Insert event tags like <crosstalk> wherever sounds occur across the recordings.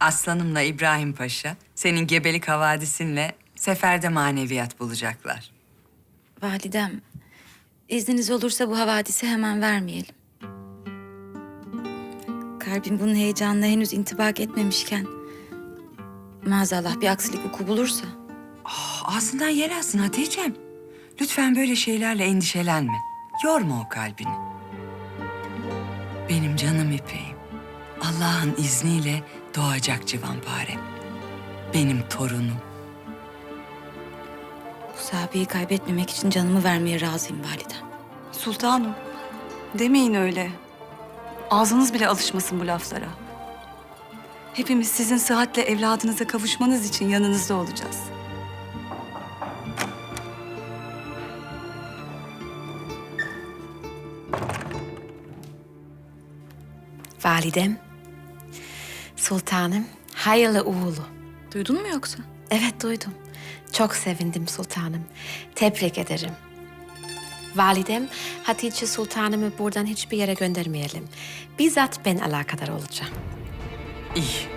Aslanımla İbrahim Paşa senin gebelik havadisinle seferde maneviyat bulacaklar. Validem, izniniz olursa bu havadisi hemen vermeyelim. Kalbim bunun heyecanına henüz intibak etmemişken... ...maazallah bir aksilik vuku bulursa... Ah, Ağzından yer alsın Hatice'm. Lütfen böyle şeylerle endişelenme. Yorma o kalbini. Benim canım ipeğim. Allah'ın izniyle doğacak civanparem. Benim torunum. ...bu sahabeyi kaybetmemek için canımı vermeye razıyım validem. Sultanım, demeyin öyle. Ağzınız bile alışmasın bu laflara. Hepimiz sizin sıhhatle evladınıza kavuşmanız için yanınızda olacağız. Validem, sultanım, hayırlı uğurlu. Duydun mu yoksa? Evet duydum. Çok sevindim sultanım. Tebrik ederim. Validem, Hatice sultanımı buradan hiçbir yere göndermeyelim. Bizzat ben alakadar olacağım. İyi.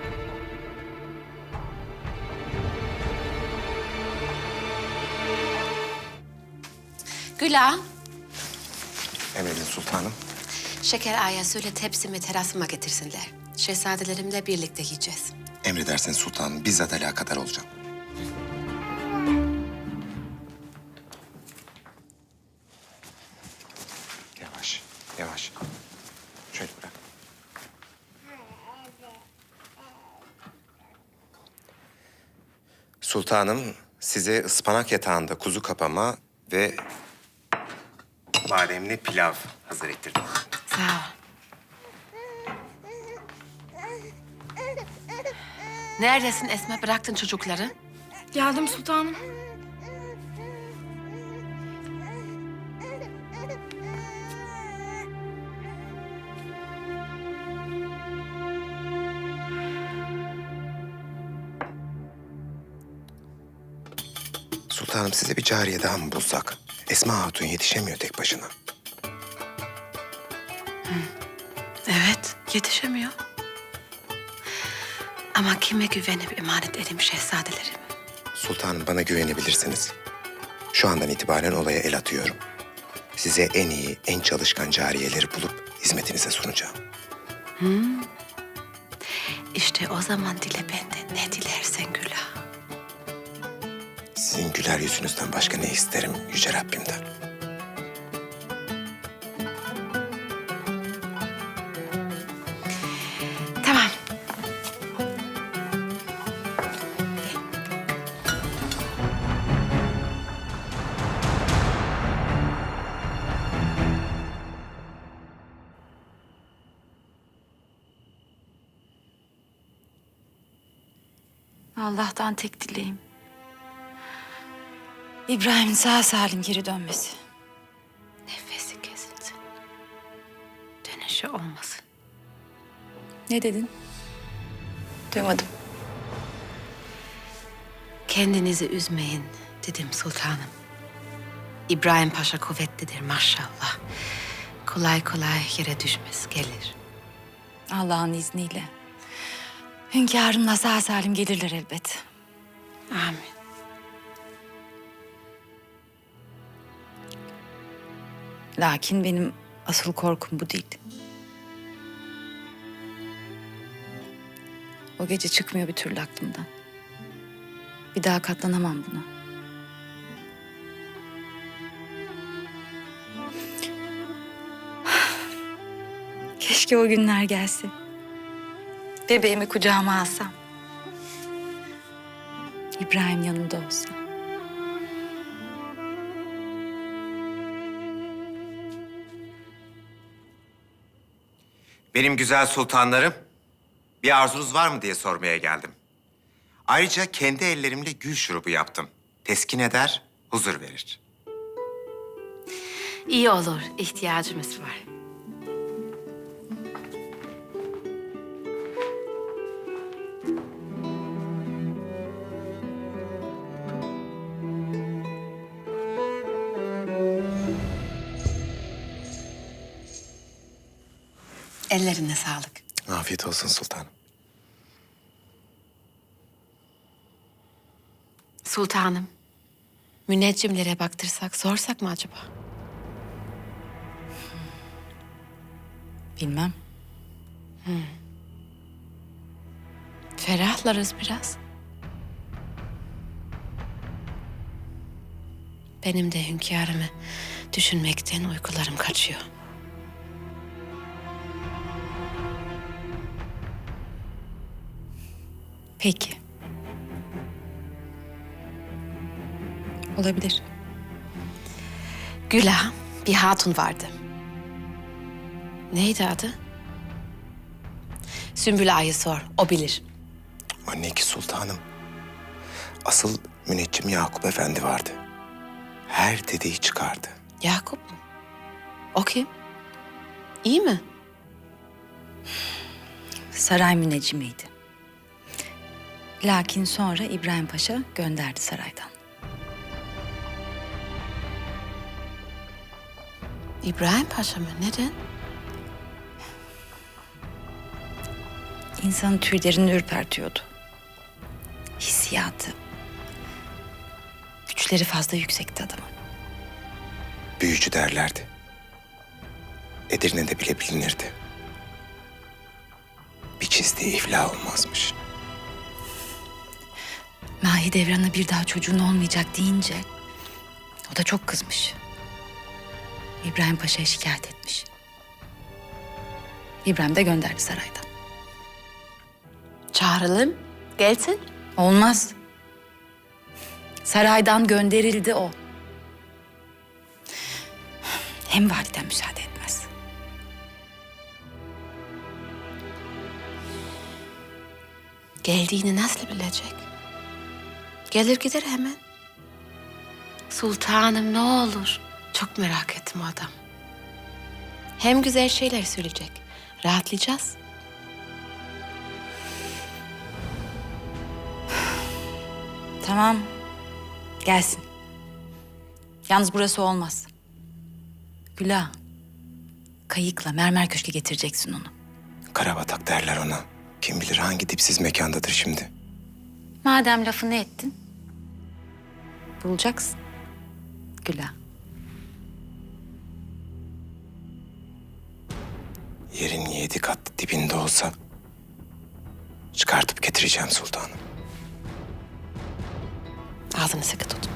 Güla, Emredin sultanım. şeker aya söyle tepsimi terasıma getirsinler. Şehzadelerimle birlikte yiyeceğiz. Emredersin sultanım. Bizzat alakadar olacağım. Yavaş, yavaş. Şöyle bırak. Sultanım, size ıspanak yatağında kuzu kapama ve bademli pilav hazır ettirdim. Sağ ol. Neredesin Esma? Bıraktın çocukları. Geldim sultanım. Sultanım size bir cariye daha mı bulsak? Esma Hatun yetişemiyor tek başına. Evet, yetişemiyor. Ama kime güvenip emanet edeyim şehzadelerimi? Sultanım bana güvenebilirsiniz. Şu andan itibaren olaya el atıyorum. Size en iyi, en çalışkan cariyeleri bulup hizmetinize sunacağım. İşte o zaman dile benden ne dilersen Gülah. Sizin güler yüzünüzden başka ne isterim Yüce Rabbimden. Allah'tan tek dileğim. İbrahim'in sağ salim geri dönmesi. Nefesi kesilsin. Dönüşü olmasın. Ne dedin? Duymadım. Kendinizi üzmeyin dedim sultanım. İbrahim Paşa kuvvetlidir maşallah. Kolay kolay yere düşmez gelir. Allah'ın izniyle. Hünkârımla sağ salim gelirler elbet. Amin. Lakin benim asıl korkum bu değil. O gece çıkmıyor bir türlü aklımdan. Bir daha katlanamam buna. <sighs> Keşke o günler gelse. Bebeğimi kucağıma alsam. İbrahim yanımda olsa. Benim güzel sultanlarım, bir arzunuz var mı diye sormaya geldim. Ayrıca kendi ellerimle gül şurubu yaptım. Teskin eder, huzur verir. İyi olur ihtiyacımız var. Ellerine sağlık. Afiyet olsun sultanım. Sultanım, müneccimlere baktırsak sorsak mı acaba? Bilmem. Hmm. Ferahlarız biraz. Benim de hünkârımı düşünmekten uykularım kaçıyor. Peki. Olabilir. Güla bir hatun vardı. Neydi adı? Sümbül Ağa'yı sor, o bilir. Anne ki sultanım. Asıl müneccim Yakup Efendi vardı. Her dediği çıkardı. Yakup mu? O kim? İyi mi? Saray müneccimiydi. Lakin sonra İbrahim Paşa gönderdi saraydan. İbrahim Paşa mı? Neden? İnsanın tüylerini ürpertiyordu. Hissiyatı. Güçleri fazla yüksekti adamın. Büyücü derlerdi. Edirne'de bile bilinirdi. Bir çizdiği iflah olmazmış. Mahidevran'a bir daha çocuğun olmayacak deyince o da çok kızmış. İbrahim Paşa'ya şikayet etmiş. İbrahim de gönderdi saraydan. Çağıralım, gelsin. Olmaz. Saraydan gönderildi o. Hem validen müsaade etmez. Geldiğini nasıl bilecek? Gelir gider hemen. Sultanım ne olur. Çok merak ettim o adam. Hem güzel şeyler söyleyecek. Rahatlayacağız. Tamam. Gelsin. Yalnız burası olmaz. Güla. Kayıkla mermer köşke getireceksin onu. Karabatak derler ona. Kim bilir hangi dipsiz mekandadır şimdi. Madem lafını ettin. Bulacaksın. Güla. Yerin yedi kat dibinde olsa çıkartıp getireceğim sultanım. Ağzını sıkı tut.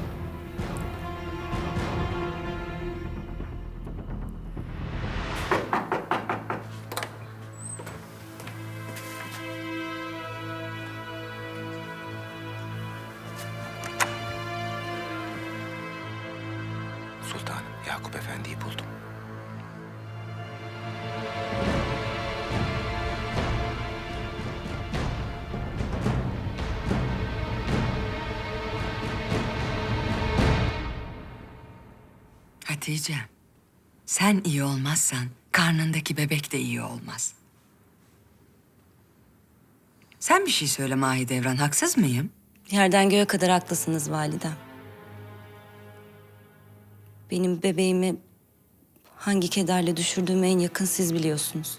Hatice, sen iyi olmazsan karnındaki bebek de iyi olmaz. Sen bir şey söyle Mahidevran, haksız mıyım? Yerden göğe kadar haklısınız validem. Benim bebeğimi hangi kederle düşürdüğümü en yakın siz biliyorsunuz.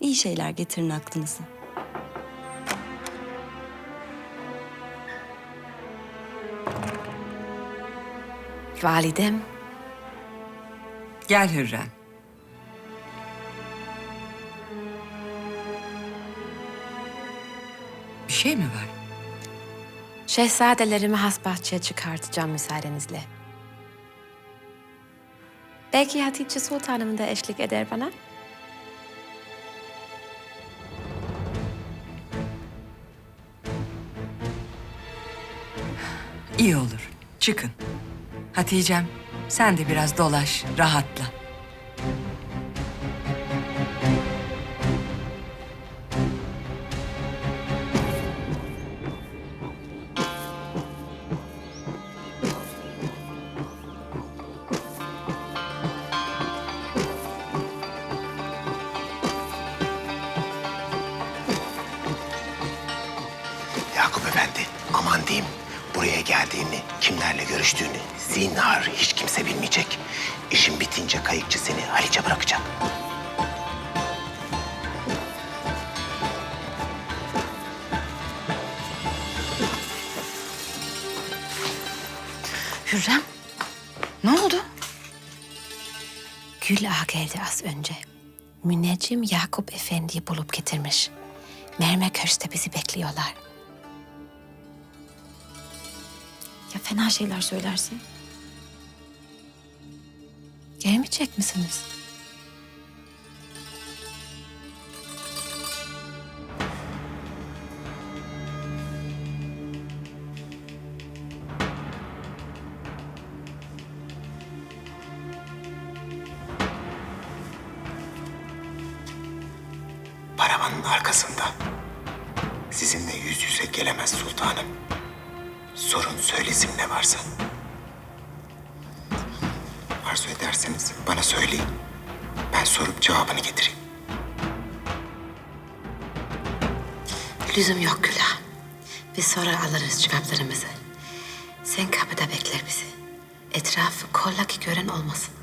İyi şeyler getirin aklınıza. Validem, Gel Hürrem. Bir şey mi var? şehzadelerimi has bahçeye çıkartacağım müsaadenizle. Belki Hatice Sultanım da eşlik eder bana. İyi olur. Çıkın. Hatice'm sen de biraz dolaş, rahatla. Yakup Efendi aman diyeyim. Buraya geldiğini, kimlerle görüştüğünü zinhar hiç kimse bilmeyecek. İşin bitince kayıkçı seni Haliç'e bırakacak. Hürrem, ne oldu? Gül Ağa geldi az önce. Müneccim Yakup Efendi'yi bulup getirmiş. Mermer Köşk'te bizi bekliyorlar. Ya fena şeyler söylersin. Gelmeyecek misiniz? Lüzum yok Gül Ağa. Biz sonra alırız cevaplarımızı. Sen kapıda bekler bizi. Etrafı kolla ki gören olmasın.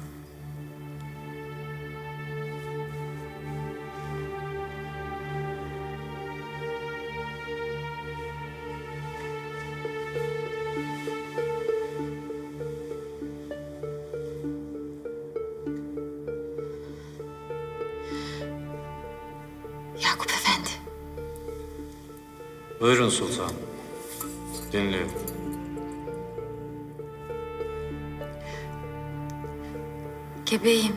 Buyurun sultanım. Dinliyorum. Gebeyim.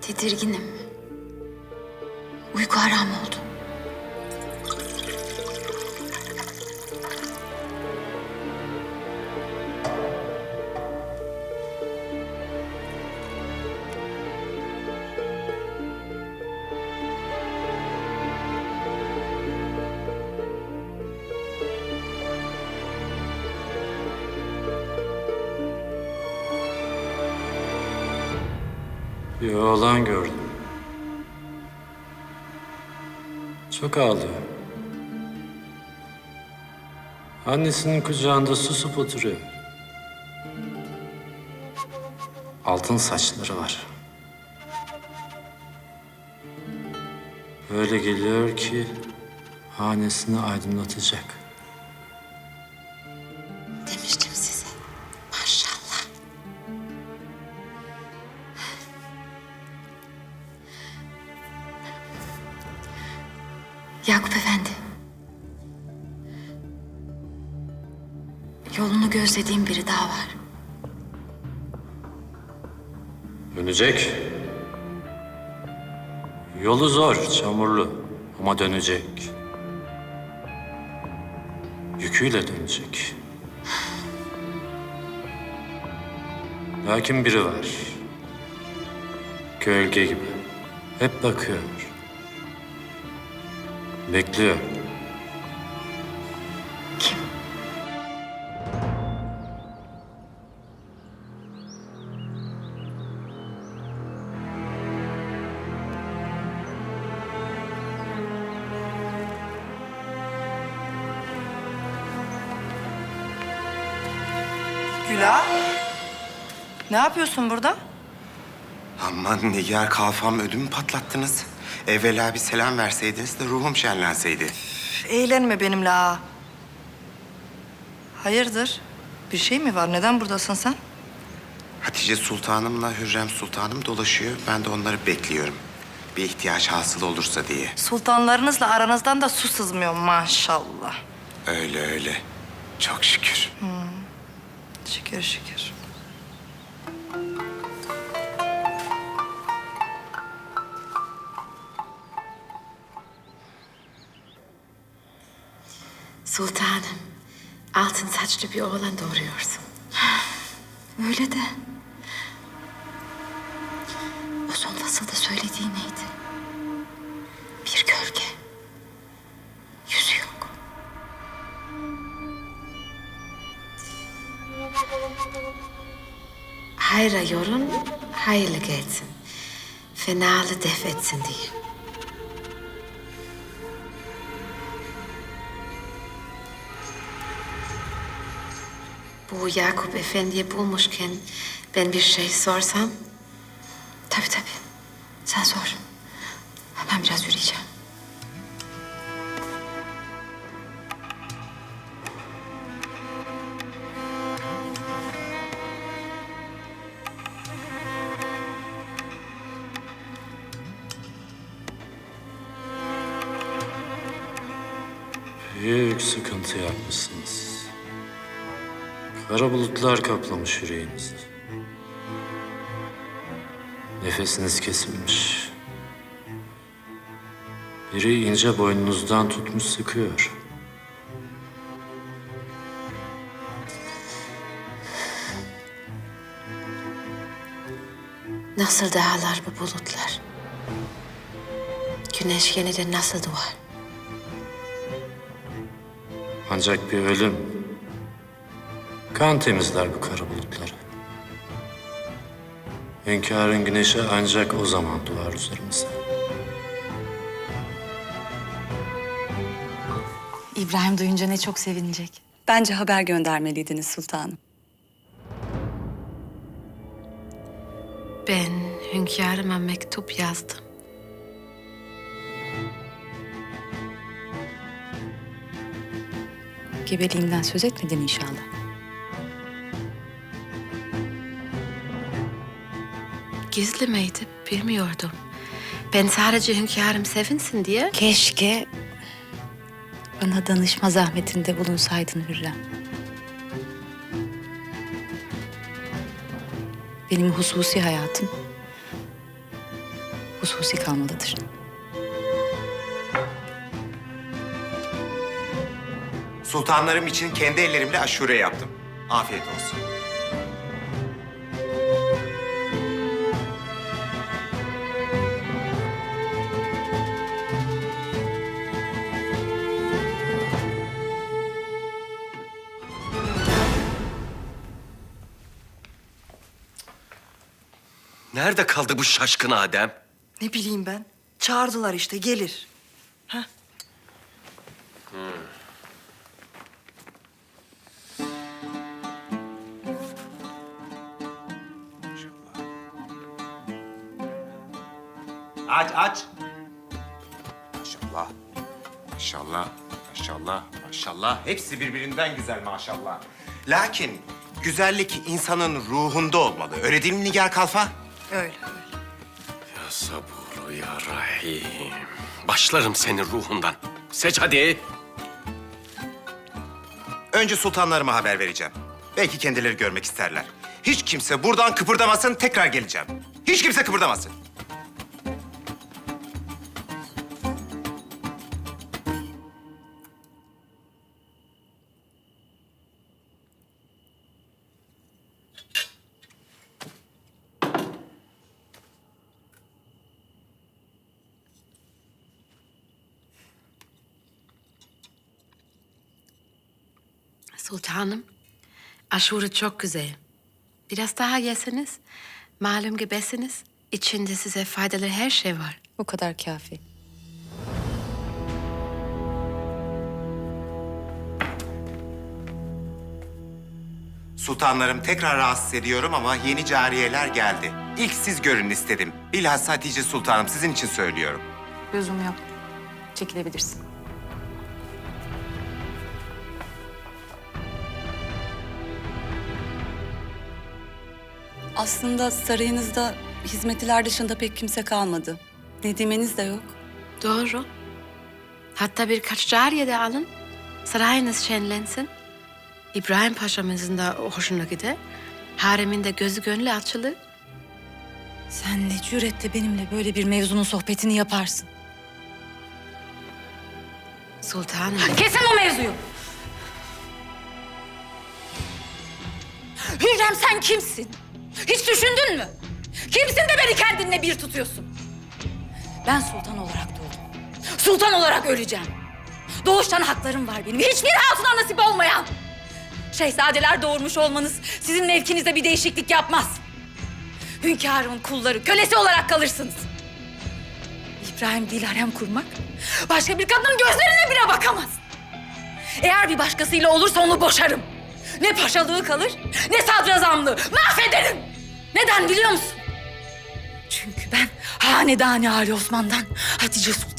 Tedirginim. Uyku haram oldu. Çok ağlıyor. Annesinin kucağında susup oturuyor. Altın saçları var. Öyle geliyor ki hanesini aydınlatacak. Dönecek. Yolu zor, çamurlu ama dönecek. Yüküyle dönecek. Lakin biri var. Gölge gibi. Hep bakıyor. Bekliyor. Güla. Ne yapıyorsun burada? Aman Nigar kalfam ödümü patlattınız. Evvela bir selam verseydiniz de ruhum şenlenseydi. Üf, Eğlenme benimle ha. Hayırdır? Bir şey mi var? Neden buradasın sen? Hatice Sultanımla Hürrem Sultanım dolaşıyor. Ben de onları bekliyorum. Bir ihtiyaç hasıl olursa diye. Sultanlarınızla aranızdan da su sızmıyor maşallah. Öyle öyle. Çok şükür. Şükür şükür. Sultanım, altın saçlı bir oğlan doğuruyorsun. Öyle de. O son fasılda söylediği neydi? Hayra yorun, hayırlı gelsin. Fenalı def etsin diye. Bu Yakup Efendi'yi bulmuşken ben bir şey sorsam... Tabii tabii. Sen sor. Ben biraz yürüyeceğim. Kara bulutlar kaplamış yüreğinizi. Nefesiniz kesilmiş. Biri ince boynunuzdan tutmuş sıkıyor. Nasıl dağlar bu bulutlar? Güneş yeniden nasıl doğar? Ancak bir ölüm kan temizler bu kara bulutları. Hünkârın güneşi ancak o zaman doğar üzerimize. İbrahim duyunca ne çok sevinecek. Bence haber göndermeliydiniz sultanım. Ben hünkârıma mektup yazdım. Gebeliğinden söz etmedin inşallah. Gizli miydi bilmiyordum. Ben sadece hünkârım sevinsin diye Keşke bana danışma zahmetinde bulunsaydın Hürrem. Benim hususi hayatım hususi kalmalıdır. Sultanlarım için kendi ellerimle aşure yaptım. Afiyet olsun. Nerede kaldı bu şaşkın Adem? Ne bileyim ben. Çağırdılar işte gelir. Aç aç. Maşallah. Maşallah. Maşallah. Maşallah. Hepsi birbirinden güzel maşallah. Lakin güzellik insanın ruhunda olmalı. Öyle değil mi Nigar Kalfa? Öyle öyle. Ya saburu ya rahim. Başlarım senin ruhundan. Seç hadi. Önce sultanlarıma haber vereceğim. Belki kendileri görmek isterler. Hiç kimse buradan kıpırdamasın, tekrar geleceğim. Hiç kimse kıpırdamasın. Sultanım, aşure çok güzel. Biraz daha yeseniz, malum gebesiniz. İçinde size faydalı her şey var. O kadar kafi. Sultanlarım tekrar rahatsız ediyorum ama yeni cariyeler geldi. İlk siz görün istedim. Bilhassa Hatice Sultanım sizin için söylüyorum. Lüzum yok. Çekilebilirsin. Aslında sarayınızda hizmetliler dışında pek kimse kalmadı. Nedimeniz de yok. Doğru. Hatta birkaç cariye de alın. Sarayınız şenlensin. İbrahim Paşa'mızın da hoşuna gider. Hareminde gözü gönlü açılır. Sen ne cüretle benimle böyle bir mevzunun sohbetini yaparsın? Sultanım. Kesin o mevzuyu. Hürrem sen kimsin? Hiç düşündün mü? Kimsin de beni kendinle bir tutuyorsun? Ben sultan olarak doğdum. Sultan olarak öleceğim. Doğuştan haklarım var benim. Hiçbir hatuna nasip olmayan. Şehzadeler doğurmuş olmanız sizin mevkinizde bir değişiklik yapmaz. Hünkârımın kulları, kölesi olarak kalırsınız. İbrahim değil harem kurmak, başka bir kadının gözlerine bile bakamaz. Eğer bir başkasıyla olursa onu boşarım. Ne paşalığı kalır, ne sadrazamlığı. Mahvederim. Neden biliyor musun? Çünkü ben Hanedani Ali Osman'dan Hatice Sultan